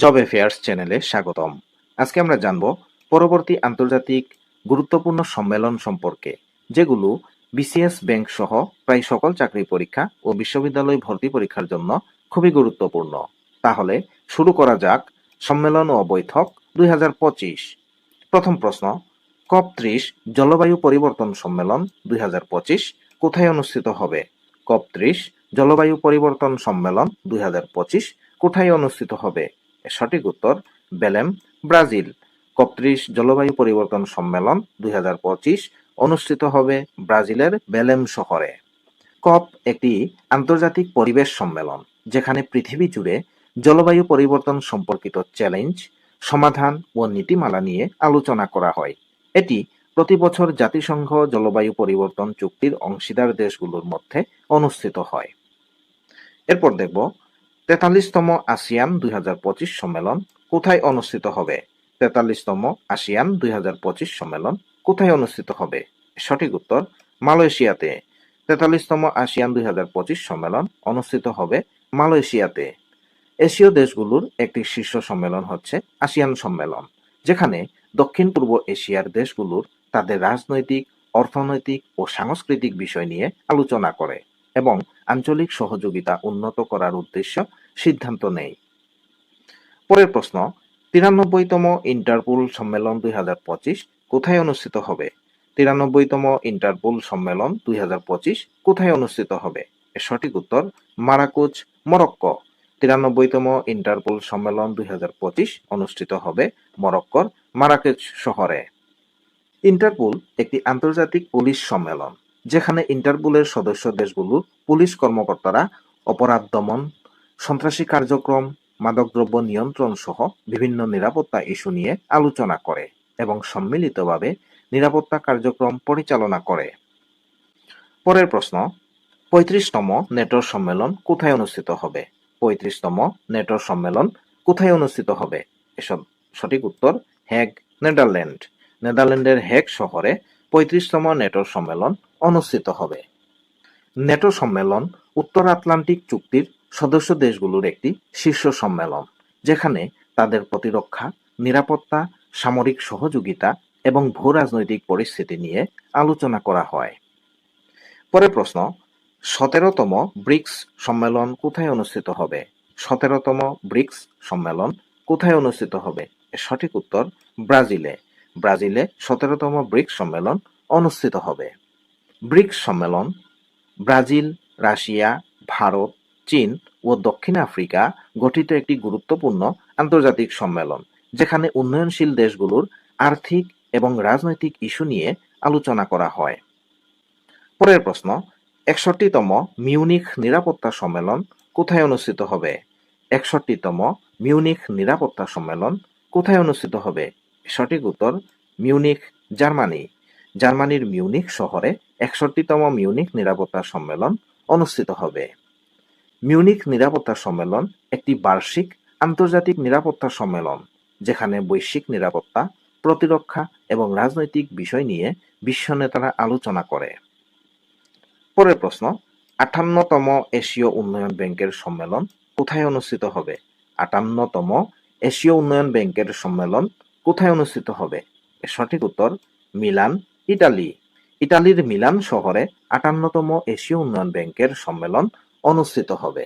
Job affairs চ্যানেলে স্বাগতম। আজকে আমরা জানব পরবর্তী আন্তর্জাতিক গুরুত্বপূর্ণ সম্মেলন সম্পর্কে, যেগুলো বিসিএস ব্যাংক সহ প্রায় সকল চাকরি পরীক্ষা ও বিশ্ববিদ্যালয় ভর্তি পরীক্ষার জন্য খুবই গুরুত্বপূর্ণ। তাহলে শুরু করা যাক সম্মেলন ও বৈঠক দুই হাজার পঁচিশ। প্রথম প্রশ্ন, কপ ত্রিশ জলবায়ু পরিবর্তন সম্মেলন দুই হাজার পঁচিশ কোথায় অনুষ্ঠিত হবে? কপ ত্রিশ জলবায়ু পরিবর্তন সম্মেলন দুই হাজার পঁচিশ কোথায় অনুষ্ঠিত হবে? সঠিক উত্তর, বেলেম, ব্রাজিল। কপ ত্রিশ জলবায়ু পরিবর্তন সম্মেলন দুই হাজার পঁচিশ অনুষ্ঠিত হবে ব্রাজিলের বেলেম শহরে। কপ একটি আন্তর্জাতিক পরিবেশ সম্মেলন, যেখানে পৃথিবী জুড়ে জলবায়ু পরিবর্তন সম্পর্কিত চ্যালেঞ্জ, সমাধান ও নীতিমালা নিয়ে আলোচনা করা হয়। এটি প্রতি বছর জাতিসংঘ জলবায়ু পরিবর্তন চুক্তির অংশীদার দেশগুলোর মধ্যে অনুষ্ঠিত হয়। এরপর দেখব তেতাল্লিশতম আসিয়ান দুই হাজার পঁচিশ সম্মেলন কোথায় অনুষ্ঠিত হবে? তেতাল্লিশতম আসিয়ান দুই হাজার পঁচিশ সম্মেলন কোথায় অনুষ্ঠিত হবে? সঠিক উত্তর, মালয়েশিয়াতে। তেতাল্লিশতম আসিয়ান দুই হাজার পঁচিশ সম্মেলন অনুষ্ঠিত হবে মালয়েশিয়াতে। এশীয় দেশগুলোর একটি শীর্ষ সম্মেলন হচ্ছে আসিয়ান সম্মেলন, যেখানে দক্ষিণ পূর্ব এশিয়ার দেশগুলোর তাদের রাজনৈতিক, অর্থনৈতিক ও সাংস্কৃতিক বিষয় নিয়ে আলোচনা করে। এবং আঞ্চলিক সহযোগিতা উন্নত করার উদ্দেশ্য সিদ্ধান্ত নেয়। পরের প্রশ্ন, তিরানব্বইতম ইন্টারপোল সম্মেলন দুই হাজার পঁচিশ কোথায় অনুষ্ঠিত হবে? তিরানব্বইতম ইন্টারপোল সম্মেলন দুই হাজার পঁচিশ কোথায় অনুষ্ঠিত হবে? এর সঠিক উত্তর মারাকুচ মরক্কো। তিরানব্বইতম ইন্টারপোল সম্মেলন দুই হাজার পঁচিশ অনুষ্ঠিত হবে মরক্কোর মারাকেচ শহরে। ইন্টারপোল একটি আন্তর্জাতিক পুলিশ সম্মেলন। যেখানে ইন্টারপোলের সদস্য দেশগুলো পুলিশ কর্মকর্তারা, অপরাধ দমন, সন্ত্রাসী কার্যক্রম, মাদকদ্রব্য নিয়ন্ত্রণ সহ বিভিন্ন নিরাপত্তা ইস্যু নিয়ে আলোচনা করে এবং সম্মিলিতভাবে নিরাপত্তা কার্যক্রম পরিচালনা করে। পরের প্রশ্ন, পঁয়ত্রিশতম নেটোর সম্মেলন কোথায় অনুষ্ঠিত হবে? পঁয়ত্রিশতম নেটোর সম্মেলন কোথায় অনুষ্ঠিত হবে? এসব সঠিক উত্তর হ্যাগ নেদারল্যান্ড। নেদারল্যান্ডের হ্যাগ শহরে পঁয়ত্রিশতম নেটোর সম্মেলন অনুষ্ঠিত হবে। নেটো সম্মেলন উত্তর আটলান্টিক চুক্তির সদস্য দেশগুলোর একটি শীর্ষ সম্মেলন, যেখানে তাদের প্রতিরক্ষা, নিরাপত্তা, সামরিক সহযোগিতা এবং ভূ রাজনৈতিক পরিস্থিতি নিয়ে আলোচনা করা হয়। পরে প্রশ্ন, সতেরোতম ব্রিক্স সম্মেলন কোথায় অনুষ্ঠিত হবে? সতেরোতম ব্রিক্স সম্মেলন কোথায় অনুষ্ঠিত হবে? সঠিক উত্তর ব্রাজিলে। ব্রাজিলে সতেরোতম ব্রিক্স সম্মেলন অনুষ্ঠিত হবে। ব্রিক্স সম্মেলন ব্রাজিল, রাশিয়া, ভারত, চীন ও দক্ষিণ আফ্রিকা গঠিত একটি গুরুত্বপূর্ণ আন্তর্জাতিক সম্মেলন, যেখানে উন্নয়নশীল দেশগুলোর আর্থিক এবং রাজনৈতিক ইস্যু নিয়ে আলোচনা করা হয়। পরের প্রশ্ন, একষট্টিতম মিউনিখ নিরাপত্তা সম্মেলন কোথায় অনুষ্ঠিত হবে? একষট্টিতম মিউনিখ নিরাপত্তা সম্মেলন কোথায় অনুষ্ঠিত হবে? সঠিক উত্তর, মিউনিখ, জার্মানি। জার্মানির মিউনিখ শহরে একষট্টিতম মিউনিখ নিরাপত্তা সম্মেলন অনুষ্ঠিত হবে। মিউনিখ নিরাপত্তা সম্মেলন একটি বার্ষিক আন্তর্জাতিক নিরাপত্তা সম্মেলন, যেখানে বৈশ্বিক নিরাপত্তা, প্রতিরক্ষা এবং রাজনৈতিক বিষয় নিয়ে বিশ্ব নেতারা আলোচনা করে। পরের প্রশ্ন, আটান্নতম এশীয় উন্নয়ন ব্যাংকের সম্মেলন কোথায় অনুষ্ঠিত হবে? আটান্নতম এশীয় উন্নয়ন ব্যাংকের সম্মেলন কোথায় অনুষ্ঠিত হবে? এর সঠিক উত্তর, মিলান, ইটালি। ইটালির মিলান শহরে আটান্নতম এশীয় উন্নয়ন ব্যাংকের সম্মেলন অনুষ্ঠিত হবে।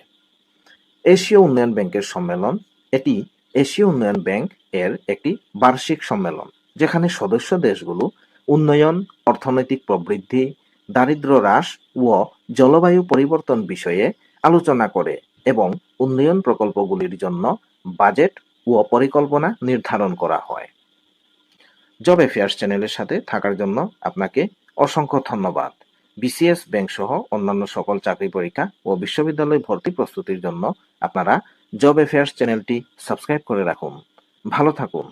এশীয় উন্নয়ন ব্যাংকের সম্মেলন, এটি এশীয় উন্নয়ন ব্যাংক এর একটি বার্ষিক সম্মেলন, যেখানে সদস্য দেশগুলো উন্নয়ন, অর্থনৈতিক প্রবৃদ্ধি, দারিদ্র্য হ্রাস ও জলবায়ু পরিবর্তন বিষয়ে আলোচনা করে এবং উন্নয়ন প্রকল্পগুলির জন্য বাজেট ও পরিকল্পনা নির্ধারণ করা হয়। জব এফেয়ার্স চ্যানেলের সাথে থাকার জন্য আপনাকে অসংখ্য ধন্যবাদ। বিসিএস ব্যাংক সহ অন্যান্য সকল চাকরি পরীক্ষা ও বিশ্ববিদ্যালয় ভর্তি প্রস্তুতির জন্য আপনারা জব অ্যাফেয়ার্স চ্যানেলটি সাবস্ক্রাইব করে রাখুন। ভালো থাকুন।